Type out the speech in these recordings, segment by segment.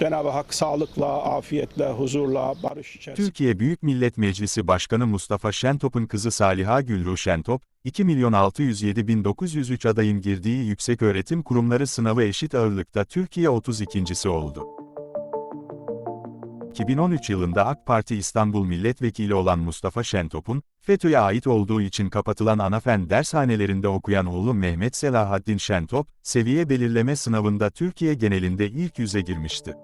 Cenab-ı Hak sağlıkla, afiyetle, huzurla, barış içerisinde. Türkiye Büyük Millet Meclisi Başkanı Mustafa Şentop'un kızı Saliha Gülruh Şentop, 2 milyon 607 bin 903 adayın girdiği yükseköğretim kurumları sınavı eşit ağırlıkta Türkiye 32.si oldu. 2013 yılında AK Parti İstanbul Milletvekili olan Mustafa Şentop'un, FETÖ'ye ait olduğu için kapatılan anafen dershanelerinde okuyan oğlu Mehmet Selahaddin Şentop, seviye belirleme sınavında Türkiye genelinde ilk yüze girmişti.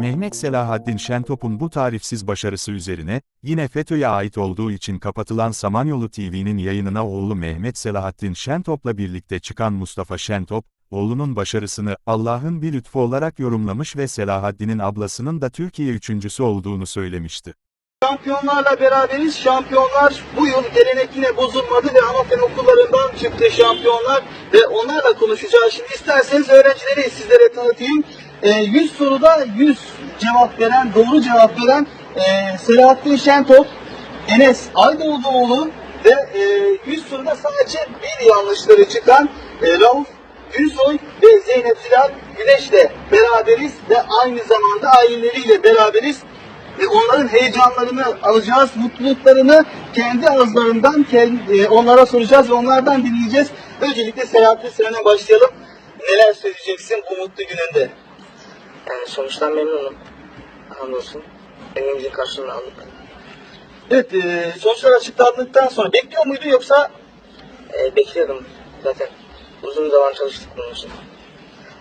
Mehmet Selahaddin Şentop'un bu tarifsiz başarısı üzerine, yine FETÖ'ye ait olduğu için kapatılan Samanyolu TV'nin yayınına oğlu Mehmet Selahaddin Şentop'la birlikte çıkan Mustafa Şentop, oğlunun başarısını Allah'ın bir lütfu olarak yorumlamış ve Selahaddin'in ablasının da Türkiye üçüncüsü olduğunu söylemişti. Şampiyonlarla beraberiz. Şampiyonlar bu yıl gelenek yine bozulmadı ve anafen okullarından çıktı şampiyonlar ve onlarla konuşacağız. Şimdi isterseniz öğrencileri sizlere tanıtayım. Ee, 100 soruda 100 cevap veren, doğru cevap veren e, Selahattin Şentop, Enes Aydoğduoğlu ve e, 100 soruda sadece bir yanlışları çıkan e, Rauf Gülsoy ve Zeynep Zilal Güneş'le beraberiz ve aynı zamanda aileleriyle beraberiz ve onların heyecanlarını alacağız, mutluluklarını kendi ağızlarından kendi, e, onlara soracağız ve onlardan dinleyeceğiz. Öncelikle Selahattin Senen'e başlayalım. Neler söyleyeceksin bu mutlu gününde? Yani sonuçtan memnunum. Hamdolsun. Emeğimizin karşılığını aldık. Evet, e, sonuçlar açıklandıktan sonra bekliyor muydu yoksa Ee, bekliyordum zaten. Uzun zaman çalıştık bunun için.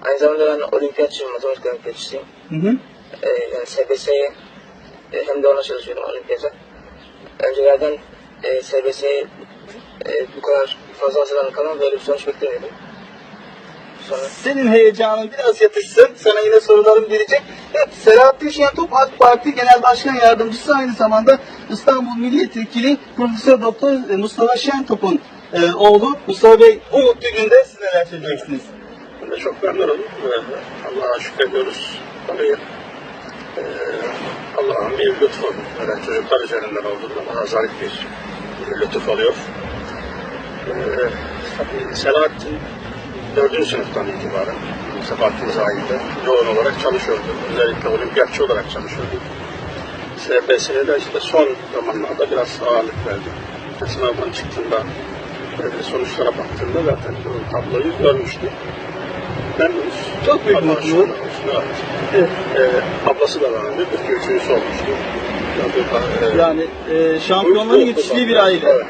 Aynı zamanda ben olimpiyatçıyım, matematik olimpiyatçısıyım. hı hı. Ee, yani SBS'ye e, hem de ona çalışıyordum olimpiyata. Öncelerden e, SBS'ye e, bu kadar fazla hazırlanıp ama böyle bir sonuç beklemiyordum. Sonra senin heyecanın biraz yatışsın. Sana yine sorularım gelecek. Evet, Selahattin Şentop AK Parti Genel Başkan Yardımcısı aynı zamanda İstanbul Milletvekili Profesör Doktor Mustafa Şentop'un e, oğlu. Mustafa Bey bu mutlu günde siz neler söyleyeceksiniz? Ben de çok memnunum. Ee, Allah'a şükrediyoruz. Tabii e, Allah'ın bir lütfu. Böyle çocuklar üzerinden olduğu zaman azalet bir lütuf oluyor. Tabii Selahattin dördüncü sınıftan itibaren Sebahattin Zahide yoğun olarak çalışıyordu. Özellikle olimpiyatçı olarak çalışıyordu. SBS'ye de işte son zamanlarda biraz ağırlık verdi. Sınavdan çıktığında sonuçlara baktığında zaten tabloyu görmüştü. Memnunuz. Çok büyük olsun, Evet. Ee, ablası da vardı. Türkiye üçüncüsü olmuştu. Yani, e, Yani e, şampiyonların yetiştiği bir aile. Evet.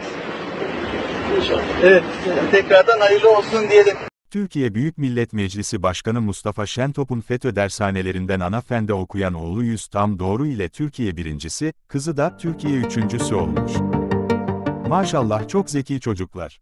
İnşallah. Evet, tekrardan hayırlı olsun diyelim. Türkiye Büyük Millet Meclisi Başkanı Mustafa Şentop'un FETÖ dershanelerinden ana fende okuyan oğlu Yüz Tam Doğru ile Türkiye birincisi, kızı da Türkiye üçüncüsü olmuş. Maşallah çok zeki çocuklar.